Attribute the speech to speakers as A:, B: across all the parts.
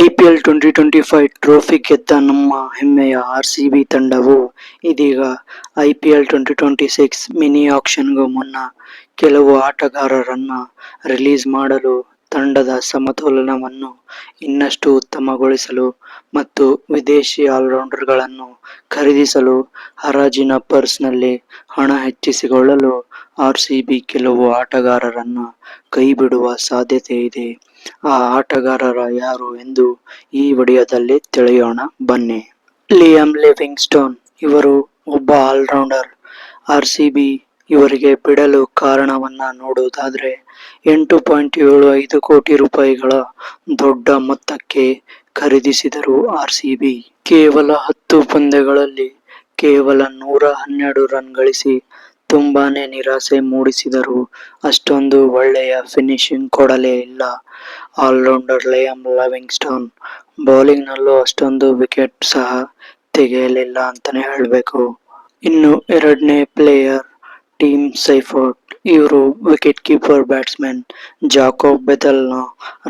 A: IPL twenty twenty five trophy ಗೆದ್ದ ನಮ್ಮ ಹೆಮ್ಮೆಯ ಆರ್ ಸಿ ಬಿ ತಂಡವು ಇದೀಗ IPL twenty twenty six mini ಆಕ್ಷನ್ಗೂ ಮುನ್ನ ಕೆಲವು ಆಟಗಾರರನ್ನು ರಿಲೀಸ್ ಮಾಡಲು ತಂಡದ ಸಮತೋಲನವನ್ನು ಇನ್ನಷ್ಟು ಉತ್ತಮಗೊಳಿಸಲು ಮತ್ತು ವಿದೇಶಿ ಆಲ್ರೌಂಡರ್ಗಳನ್ನು ಖರೀದಿಸಲು ಹರಾಜಿನ ಪರ್ಸ್ನಲ್ಲಿ ಹಣ ಹೆಚ್ಚಿಸಿಕೊಳ್ಳಲು ಆರ್ ಸಿ ಬಿ ಕೆಲವು ಆಟಗಾರರನ್ನು ಕೈಬಿಡುವ ಸಾಧ್ಯತೆ ಇದೆ ಆ ಆಟಗಾರರ ಯಾರು ಎಂದು ಈ ವಿಡಿಯೋದಲ್ಲಿ ತಿಳಿಯೋಣ. ಬನ್ನಿ. ಲಿಯಮ್ ಲಿವಿಂಗ್ಸ್ಟೋನ್ ಇವರು ಒಬ್ಬ ಆಲ್ರೌಂಡರ್. ಆರ್ಸಿಬಿ ಇವರಿಗೆ ಬಿಡಲು ಕಾರಣವನ್ನ ನೋಡುವುದಾದ್ರೆ ಎಂಟು ಪಾಯಿಂಟ್ ಏಳು ಐದು ಕೋಟಿ ರೂಪಾಯಿಗಳ ದೊಡ್ಡ ಮೊತ್ತಕ್ಕೆ ಖರೀದಿಸಿದರು ಆರ್ ಸಿ ಬಿ. ಕೇವಲ ಹತ್ತು ಪಂದ್ಯಗಳಲ್ಲಿ ಕೇವಲ ನೂರ ಹನ್ನೆರಡು ರನ್ ಗಳಿಸಿ ತುಂಬಾನೇ ನಿರಾಸೆ ಮೂಡಿಸಿದರು. ಅಷ್ಟೊಂದು ಒಳ್ಳೆಯ ಫಿನಿಶಿಂಗ್ ಕೊಡಲೇ ಇಲ್ಲ. ಆಲ್ರೌಂಡರ್ ಲಯಮ್ ಲಿವಿಂಗ್ಸ್ಟೋನ್ ಬೌಲಿಂಗ್ ನಲ್ಲೂ ಅಷ್ಟೊಂದು ವಿಕೆಟ್ ಸಹ ತೆಗೆಯಲಿಲ್ಲ ಅಂತಾನೆ ಹೇಳಬೇಕು. ಇನ್ನು ಎರಡನೇ ಪ್ಲೇಯರ್ ಟೀಮ್ ಸೈಫೋರ್ಟ್ ಇವರು ವಿಕೆಟ್ ಕೀಪರ್ ಬ್ಯಾಟ್ಸ್ಮನ್ ಜಾಕೋ ಬೆದಲ್ನ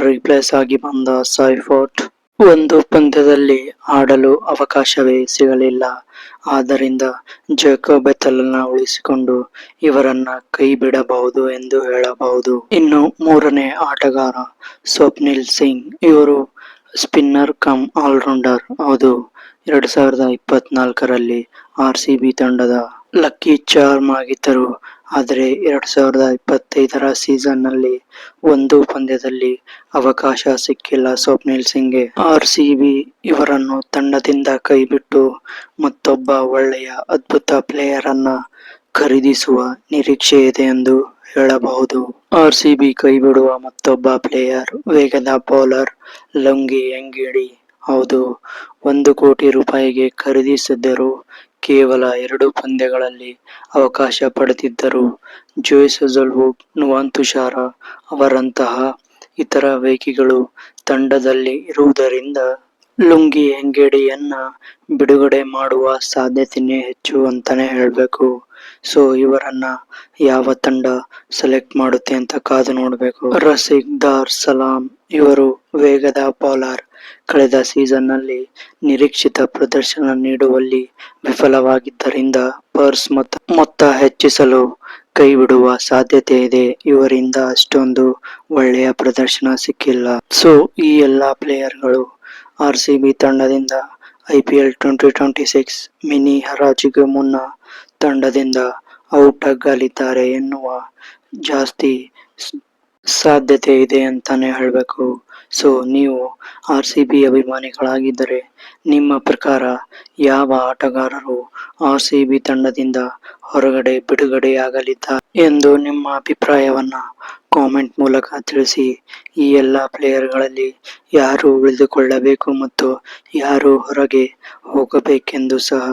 A: ರಿಪ್ಲೇಸ್ ಆಗಿ ಬಂದ ಸೈಫೋರ್ಟ್ ಒಂದು ಪಂದ್ಯದಲ್ಲಿ ಆಡಲು ಅವಕಾಶವೇ ಸಿಗಲಿಲ್ಲ. ಆದ್ದರಿಂದ ಜಾಕೋಬ್ ಬೆಥಲ್ನ ಉಳಿಸಿಕೊಂಡು ಇವರನ್ನ ಕೈ ಬಿಡಬಹುದು ಎಂದು ಹೇಳಬಹುದು. ಇನ್ನು ಮೂರನೇ ಆಟಗಾರ ಸ್ವಪ್ನಿಲ್ ಸಿಂಗ್. ಇವರು ಸ್ಪಿನ್ನರ್ ಕಮ್ ಆಲ್ರೌಂಡರ್. ಹೌದು ಎರಡು ಸಾವಿರದ ಇಪ್ಪತ್ನಾಲ್ಕರಲ್ಲಿ ಆರ್ ಸಿ ಬಿ ತಂಡದ ಲಕ್ಕಿ ಚಾರ್ಮ್ ಆಗಿದ್ದರು. ಆದರೆ ಎರಡು ಸಾವಿರದ ಇಪ್ಪತ್ತೈದರ ಸೀಸನ್ನಲ್ಲಿ ಒಂದು ಪಂದ್ಯದಲ್ಲಿ ಅವಕಾಶ ಸಿಕ್ಕಿಲ್ಲ ಸ್ವಪ್ನಿಲ್ ಸಿಂಗ್ಗೆ. ಆರ್ ಸಿಬಿ ಇವರನ್ನು ತಂಡದಿಂದ ಕೈಬಿಟ್ಟು ಮತ್ತೊಬ್ಬ ಒಳ್ಳೆಯ ಅದ್ಭುತ ಪ್ಲೇಯರ್ ಅನ್ನ ಖರೀದಿಸುವ ನಿರೀಕ್ಷೆ ಇದೆ ಎಂದು ಹೇಳಬಹುದು. ಆರ್ ಸಿ ಬಿ ಕೈಬಿಡುವ ಮತ್ತೊಬ್ಬ ಪ್ಲೇಯರ್, ವೇಗದ ಬೌಲರ್ ಲುಂಗಿ ಎಂಗಿಡಿ. ಹೌದು, ಒಂದು ಕೋಟಿ ರೂಪಾಯಿಗೆ ಖರೀದಿಸಿದ್ದರು ಕೇವಲ ಎರಡು ಪಂದ್ಯಗಳಲ್ಲಿ ಅವಕಾಶ ಪಡೆದಿದ್ದರು. ಜೋಯ್ ಸಜಲ್ವುಡ್ ನುವಾನ್ ತುಷಾರ ಅವರಂತಹ ಇತರ ವೇಗಿಗಳು ತಂಡದಲ್ಲಿ ಇರುವುದರಿಂದ ಲುಂಗಿ ಹೆಂಗೇಡಿಯನ್ನ ಬಿಡುಗಡೆ ಮಾಡುವ ಸಾಧ್ಯತೆನೇ ಹೆಚ್ಚು ಅಂತಾನೆ ಹೇಳಬೇಕು. ಸೊ, ಇವರನ್ನ ಯಾವ ತಂಡ ಸೆಲೆಕ್ಟ್ ಮಾಡುತ್ತೆ ಅಂತ ಕಾದು ನೋಡಬೇಕು. ರಸಿಕ್ ದಾರ್ ಸಲಾಂ ಇವರು ವೇಗದ ಬೌಲರ್. ಕಳೆದ ಸೀಸನ್ನಲ್ಲಿ ನಿರೀಕ್ಷಿತ ಪ್ರದರ್ಶನ ನೀಡುವಲ್ಲಿ ವಿಫಲವಾಗಿದ್ದರಿಂದ ಪರ್ಸ್ ಮೊತ್ತ ಮೊತ್ತ ಹೆಚ್ಚಿಸಲು ಕೈಬಿಡುವ ಸಾಧ್ಯತೆ ಇದೆ. ಇವರಿಂದ ಅಷ್ಟೊಂದು ಒಳ್ಳೆಯ ಪ್ರದರ್ಶನ ಸಿಕ್ಕಿಲ್ಲ. ಸೊ, ಈ ಎಲ್ಲಾ ಪ್ಲೇಯರ್ಗಳು ಬಿ ತಂಡದಿಂದ I P L twenty twenty six mini ಹರಾಜಿಗೆ ಮುನ್ನ ತಂಡದಿಂದ ಔಟ್ ಆಗಲಿದ್ದಾರೆ ಎನ್ನುವ ಜಾಸ್ತಿ ಸಾಧ್ಯತೆ ಇದೆ ಅಂತಾನೆ ಹೇಳ್ಬೇಕು. ಸೊ ನೀವು ಆರ್ ಸಿ ಬಿ ಅಭಿಮಾನಿಗಳಾಗಿದ್ದರೆ, ನಿಮ್ಮ ಪ್ರಕಾರ ಯಾವ ಆಟಗಾರರು ಆರ್ ಸಿ ಬಿ ತಂಡದಿಂದ ಹೊರಗಡೆ ಬಿಡುಗಡೆಯಾಗಲಿದ್ದಾರೆ ಎಂದು ನಿಮ್ಮ ಅಭಿಪ್ರಾಯವನ್ನು ಕಾಮೆಂಟ್ ಮೂಲಕ ತಿಳಿಸಿ. ಈ ಎಲ್ಲ ಪ್ಲೇಯರ್ಗಳಲ್ಲಿ ಯಾರು ಉಳಿದುಕೊಳ್ಳಬೇಕು ಮತ್ತು ಯಾರು ಹೊರಗೆ ಹೋಗಬೇಕೆಂದು ಸಹ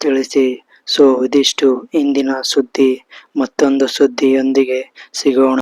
A: ತಿಳಿಸಿ. ಸೊ ಇದಿಷ್ಟು ಇಂದಿನ ಸುದ್ದಿ. ಮತ್ತೊಂದು ಸುದ್ದಿಯೊಂದಿಗೆ ಸಿಗೋಣ.